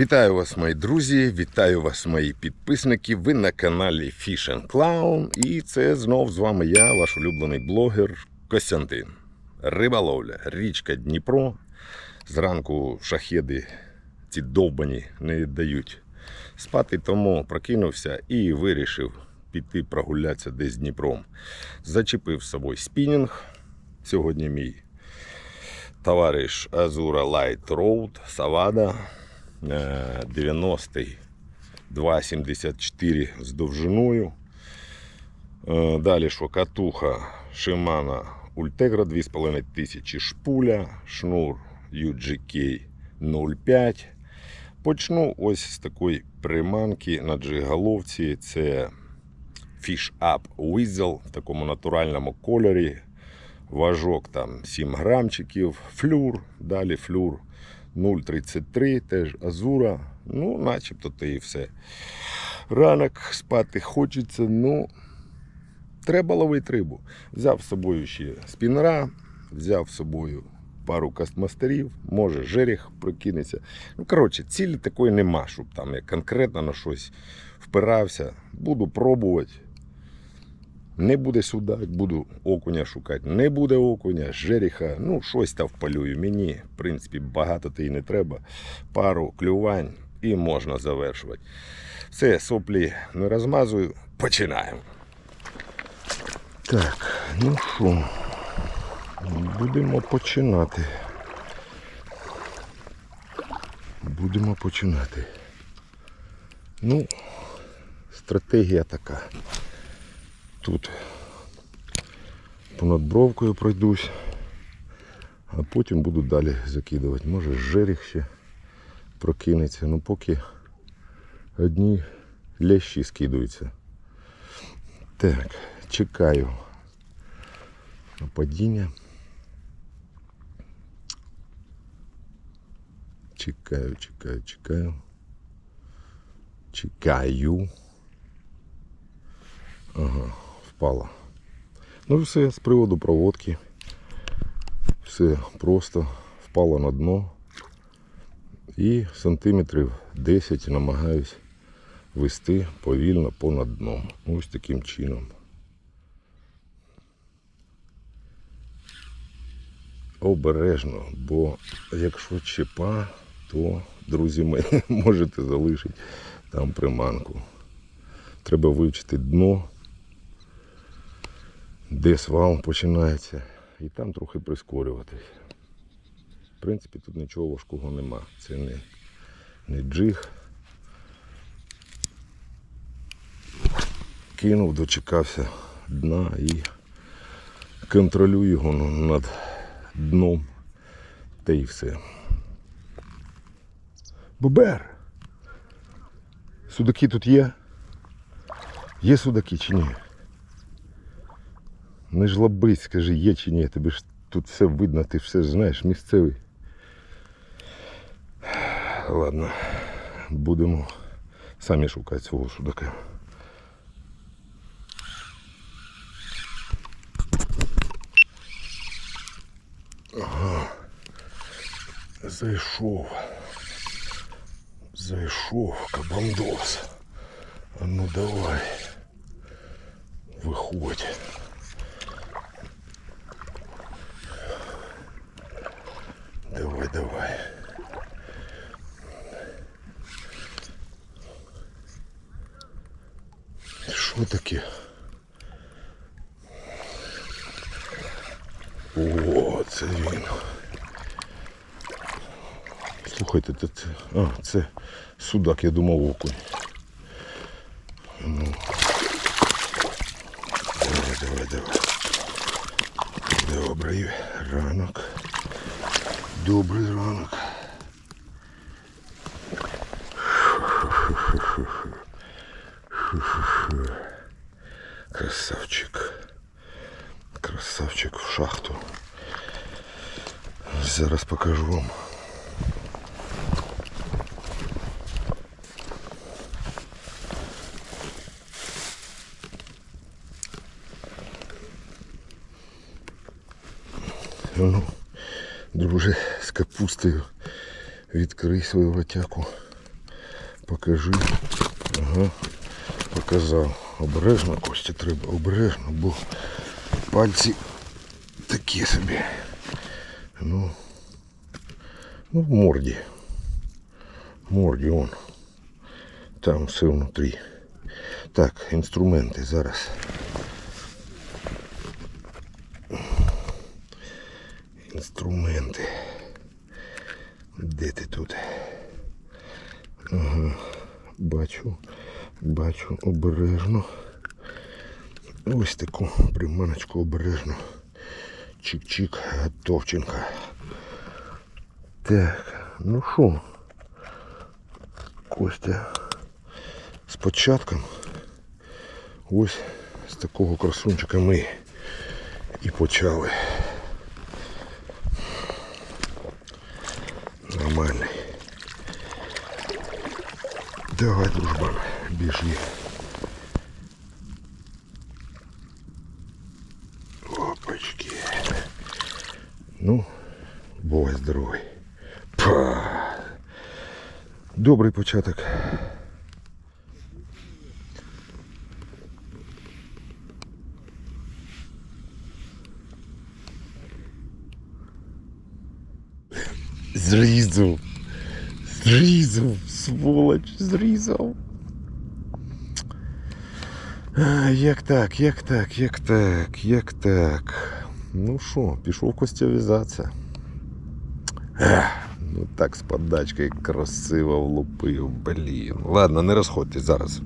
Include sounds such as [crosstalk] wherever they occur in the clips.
Вітаю вас, мої друзі, вітаю вас, мої підписники. Ви на каналі Fish and Clown. І це знов з вами я, ваш улюблений блогер Костянтин. Риболовля, річка Дніпро. Зранку шахеди ці довбані не дають спати, тому прокинувся і вирішив піти прогулятися десь Дніпром. Зачепив з собою спінінг. Сьогодні мій товариш Азура Light Road Савада. Е, 90-й 2,74 з довжиною. Е, Далі що катуха Shimano Ultegra 2500 шпуля, шнур UGK 05. Почну ось з такої приманки на джиголовці. Це Fish Up Weasel в такому натуральному кольорі. Важок там 7 грамчиків, флюр, далі флюр 0,33, теж азура. Ну, начебто то і все. Ранок спати хочеться, ну треба ловити рибу. Взяв з собою ще спінера, взяв з собою пару кастмастерів, може жеріх прокинеться. Ну, коротше, цілі такої нема, щоб там я конкретно на щось впирався. Буду пробувати. Не буде судак, буду окуня шукати. Не буде окуня, жеріха, ну щось там впалюю. Мені, в принципі, багато то і не треба. Пару клювань і можна завершувати. Все, соплі не розмазую. Починаємо. Так, ну що, будемо починати. Будемо починати. Ну, стратегія така. Тут понад бровкою пройдусь, а потім буду далі закидувати. Може жеріх ще прокинеться, ну поки одні лящі скидаються. Так, чекаю на падіння. Чекаю, чекаю, чекаю. Чекаю. Ага, впала. Ну і все з приводу проводки. Все просто впало на дно. І сантиметрів 10 намагаюсь вести повільно понад дном. Ось таким чином. Обережно, бо якщо чіпа, то, друзі мої, [laughs] можете залишити там приманку. Треба вивчити дно, де свал починається, і там трохи прискорюватись. В принципі, тут нічого важкого нема. Це не, не джиг. Кинув, дочекався дна і контролюю його над дном. Та і все. Бобер! Судаки тут є? Є судаки чи ні? Не жлобись, скажи, є чи ні. Тобі ж тут все видно, ти все ж знаєш, місцевий. Ладно, будемо самі шукати свого судака. Ага. Зайшов. Зайшов кабандос. А ну давай. Виходь. Таке? О, це він. Слухайте, це, а, це судак, я думав окунь. Ну. Давай, давай, давай. Добрий ранок. Добрий ранок. Красавчик. Красавчик в шахту. Зараз покажу вам. Ну, друже, з капустою відкрий свою ротяку. покажи. Ага. Показав. Обережно Костя треба, обережно, бо пальці такі собі. Ну, ну в морді. В морді он. Там все внутрі. Так, інструменти зараз. Інструменти. Де ти тут? Ага, бачу, бачу, обережно. Ось таку приманочку обережно. Чик-чик, готовченка. Так, ну що, Костя, з початком ось з такого красунчика ми і почали. Нормальний. Давай, дружбан, біжи. Опачки. Ну, бувай здоровий. Добрий початок. Зрізав. Зрізав, сволоч, зрізав. А, як так, як так, як так, як так. Ну що, пішов Костя в'язатися. Ех, Ну так з подачкою красиво влупив, блін. Ладно, не розходьтесь зараз.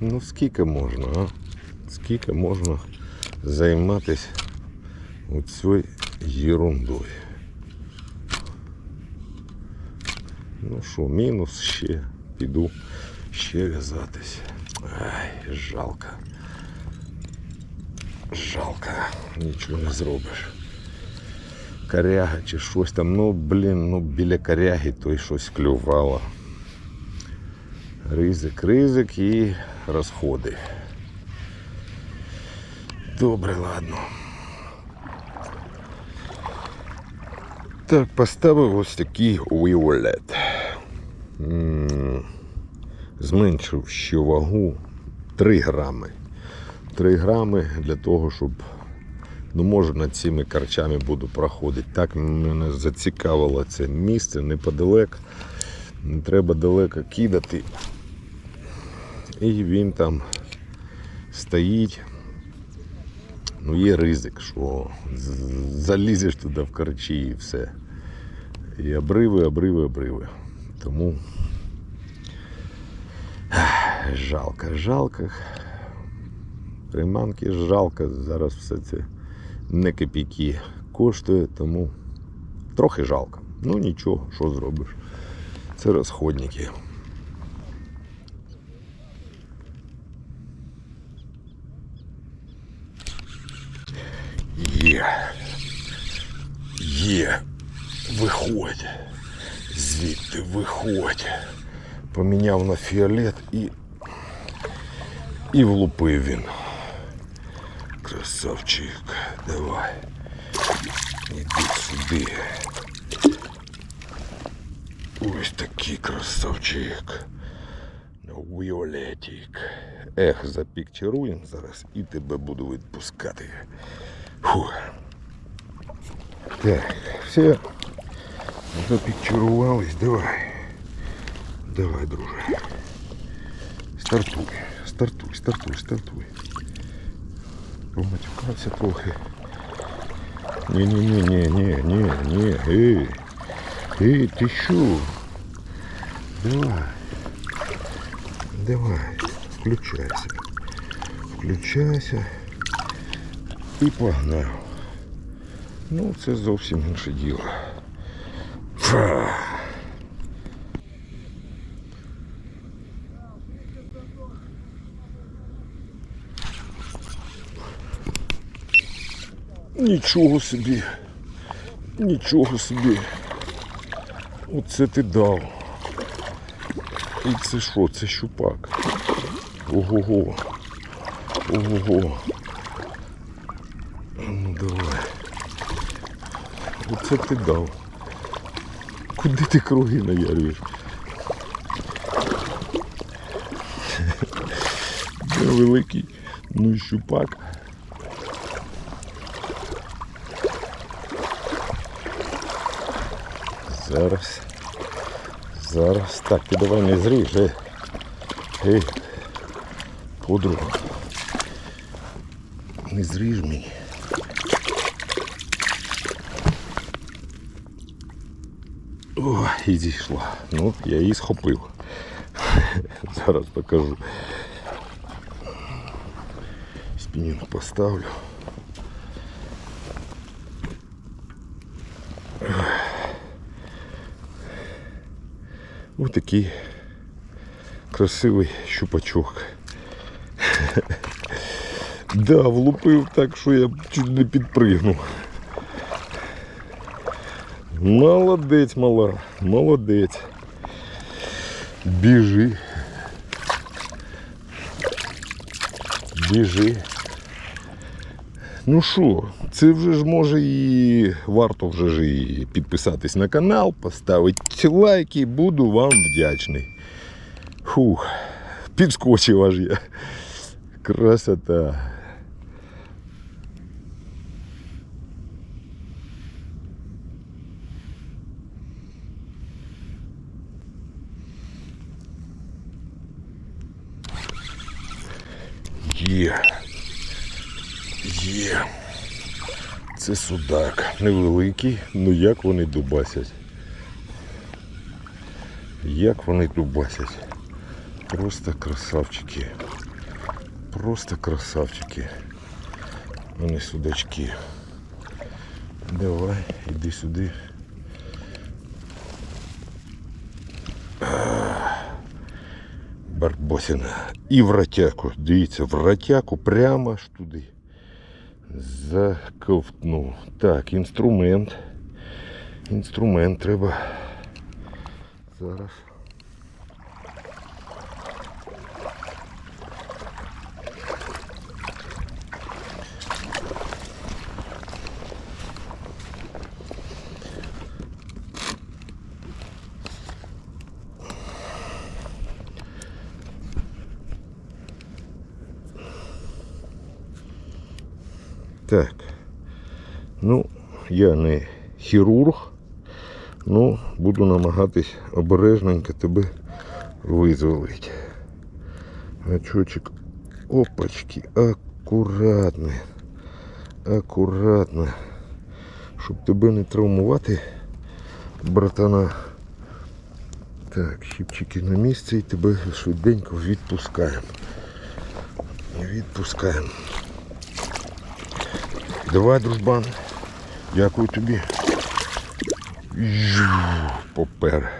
Ну скільки можна, а? Скільки можна займатися оцею ерундою. Ну що, мінус ще. Піду ще в'язатись. Ай, жалко. Жалко. Нічого не зробиш. Коряга чи щось там, ну блін, ну біля коряги то й щось клювало. Ризик, ризик і розходи. Добре, ладно. Так, поставив ось такий віолет. Зменшив ще вагу 3 грами. 3 грами для того, щоб ну, може над цими карчами буду проходити. Так мене зацікавило це місце неподалек. Не треба далеко кидати. І він там стоїть. Ну, є ризик, що залізеш туди в карчі і все. І обриви, обриви, обриви. Тому жалко, жалко. Приманки жалко, зараз все це не копійки коштує, тому трохи жалко. Ну нічого, що зробиш. Це розходники. Є. Виходь. Звідти виходь. Поміняв на фіолет і. І влупив він. Красавчик. Давай. Іди сюди. Ось такий красавчик. Віолетик. Ех, запікчеруємо зараз і тебе буду відпускати. Фу. Так, все. Запікчерувались, давай. Давай, друже. Стартуй, стартуй, стартуй, стартуй. Поматюкався трохи. Ні-ні-ні-ні-ні-ні-ні. Ей. Ей, ти що? Давай. Давай. Включайся. Включайся. І погнав. Ну, це зовсім інше діло. Фа. Нічого собі. Нічого собі. Оце ти дав. І це що? Це щупак. Ого-го. Ого-го. А Ну давай. Оце ти дав. Куди ти круги наярюєш? Великий. Ну щупак. Зараз. Зараз. Так, ти давай не зріж. Ей. Ей. Подруга. Не зріж мені. О, і зійшла. Ну, я її схопив. [laughs] Зараз покажу. Спінінг поставлю. Ось такий красивий щупачок. [laughs] Да, влупив так, що я чуть не підпригнув. Молодець, мала, молодець. Біжи. Біжи. Ну що, це вже ж може і варто вже ж і підписатись на канал, поставити лайки, буду вам вдячний. Фух, підскочив аж я. Красота. Є. Є. Це судак. Невеликий, ну як вони дубасять. Як вони дубасять. Просто красавчики. Просто красавчики. Вони судачки. Давай, іди сюди. Барбосина. І в ратяку. Дивіться, в ратяку прямо аж туди. Заковтнув. Так, інструмент. Інструмент треба. Зараз. Так. Ну, я не хірург, ну буду намагатись обережненько тебе визволити. Гачочок. Опачки, акуратно. Акуратно. Щоб тебе не травмувати, братана. Так, щипчики на місці і тебе швиденько відпускаємо. Відпускаємо. Давай, дружбан. Дякую тобі. Попер.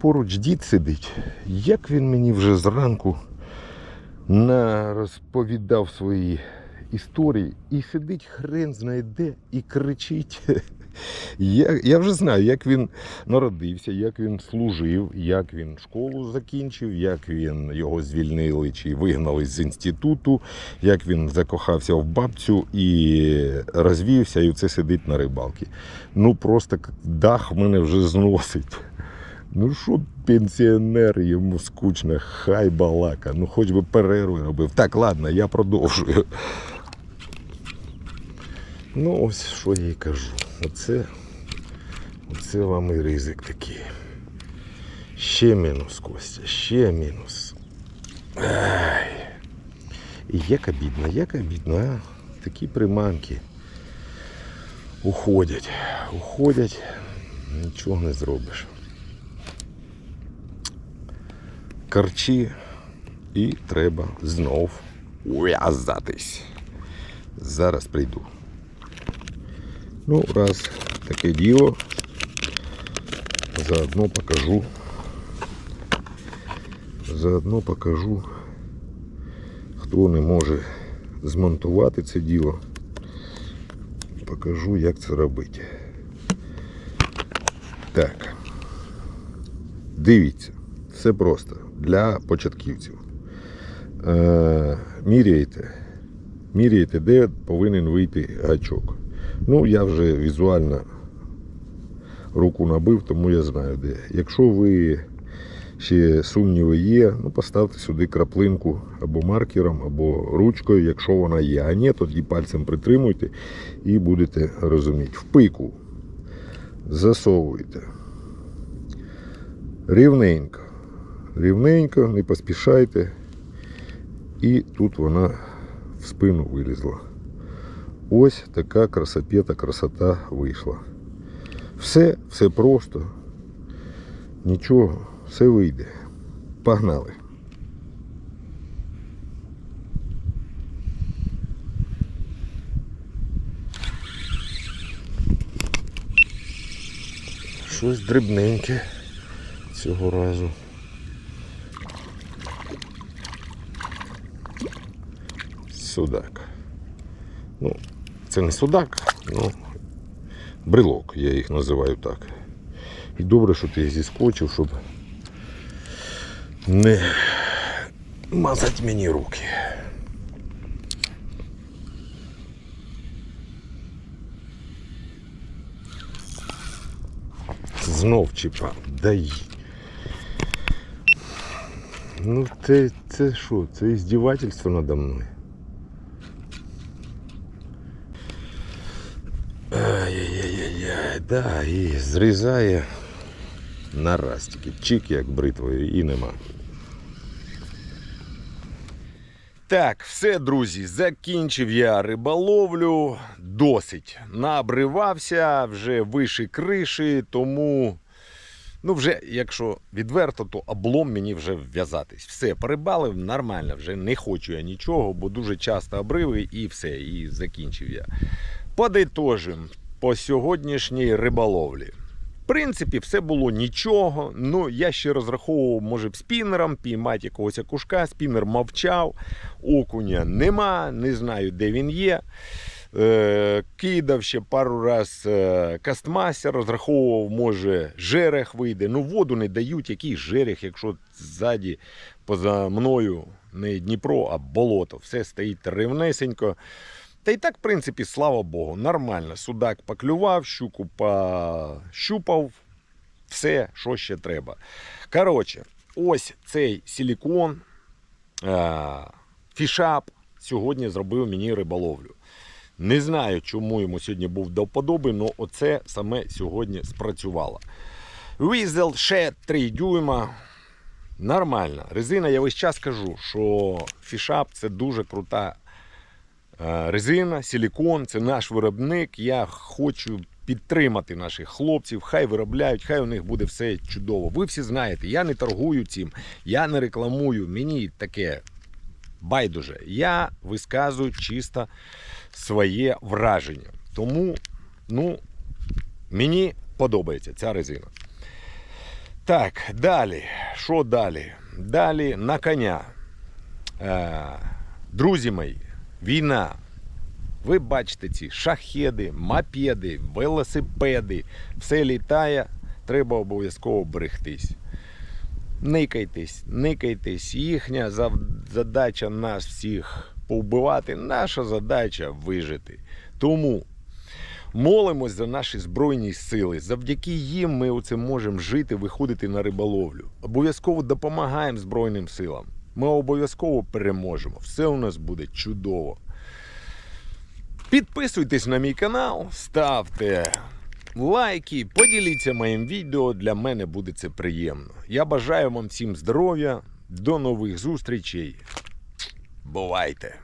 Поруч дід сидить. Як він мені вже зранку розповідав свої історії і сидить хрен знає де і кричить. Я, я вже знаю, як він народився, як він служив, як він школу закінчив, як він його звільнили чи вигнали з інституту, як він закохався в бабцю і розвівся, і це сидить на рибалці. Ну просто дах мене вже зносить. Ну що пенсіонер, йому скучно, хай балака. Ну хоч би перерву робив. Так, ладно, я продовжую. Ну, ось що я і кажу. Оце, оце вам і ризик такий. Ще мінус, Костя, ще мінус. Ай. І обідно, як обідно, а? Такі приманки. Уходять. Уходять, нічого не зробиш. Карчі і треба знов ув'язатись. Зараз прийду. Ну, раз таке діло, заодно покажу. Заодно покажу, хто не може змонтувати це діло. Покажу, як це робити. Так. Дивіться, все просто для початківців. Е, міряєте, міряєте, де повинен вийти гачок. Ну, я вже візуально руку набив, тому я знаю де. Якщо ви ще сумніви є, ну поставте сюди краплинку або маркером, або ручкою, якщо вона є. А ні, тоді пальцем притримуйте і будете розуміти. В пику засовуєте. Рівненько. Рівненько, не поспішайте. І тут вона в спину вилізла. Ось така красопета, красота вийшла. Все, все просто. Нічого, все вийде. Погнали. Щось дрібненьке цього разу. Судак. Ну, це не судак, ну брелок, я їх називаю так. І добре, що ти їх зіскочив, щоб не мазати мені руки. Знов чіпа. Дай. Ну це, це що? Це іздівательство надо мною. Да, і зрізає на раз тільки чик, як бритвою, і нема. Так, все, друзі, закінчив я риболовлю. Досить набривався, вже вище криші, тому. Ну, вже, якщо відверто, то облом мені вже вв'язатись. Все, перебалив нормально, вже не хочу я нічого, бо дуже часто обриви і все, і закінчив я. Подитожим по сьогоднішній риболовлі. В принципі, все було нічого. Ну, я ще розраховував, може, б спінером піймати якогось окушка. Спінер мовчав, окуня нема, не знаю, де він є. Е, кидав ще пару раз е, кастмастер, розраховував, може, жерех вийде. Ну, воду не дають, який жерех, якщо ззаді поза мною не Дніпро, а болото. Все стоїть рівнесенько. Та й так, в принципі, слава Богу, нормально. Судак поклював, щуку пощупав, все, що ще треба. Коротше, ось цей силікон, е, фішап сьогодні зробив мені риболовлю. Не знаю, чому йому сьогодні був до вподоби, але оце саме сьогодні спрацювало. Візел ще 3 дюйма. Нормально. Резина, я весь час кажу, що фішап це дуже крута резина, силікон, це наш виробник. Я хочу підтримати наших хлопців, хай виробляють, хай у них буде все чудово. Ви всі знаєте, я не торгую цим, я не рекламую. Мені таке байдуже. Я висказую чисто своє враження. Тому, ну, мені подобається ця резина. Так, далі. Що далі? Далі на коня. Е, друзі мої, війна. Ви бачите ці шахеди, мопеди, велосипеди. Все літає, треба обов'язково берегтись. Никайтесь, никайтесь. Їхня задача нас всіх повбивати, наша задача вижити. Тому молимось за наші збройні сили. Завдяки їм ми оце можемо жити, виходити на риболовлю. Обов'язково допомагаємо Збройним силам. Ми обов'язково переможемо. Все у нас буде чудово. Підписуйтесь на мій канал, ставте лайки, поділіться моїм відео. Для мене буде це приємно. Я бажаю вам всім здоров'я. До нових зустрічей. Бувайте!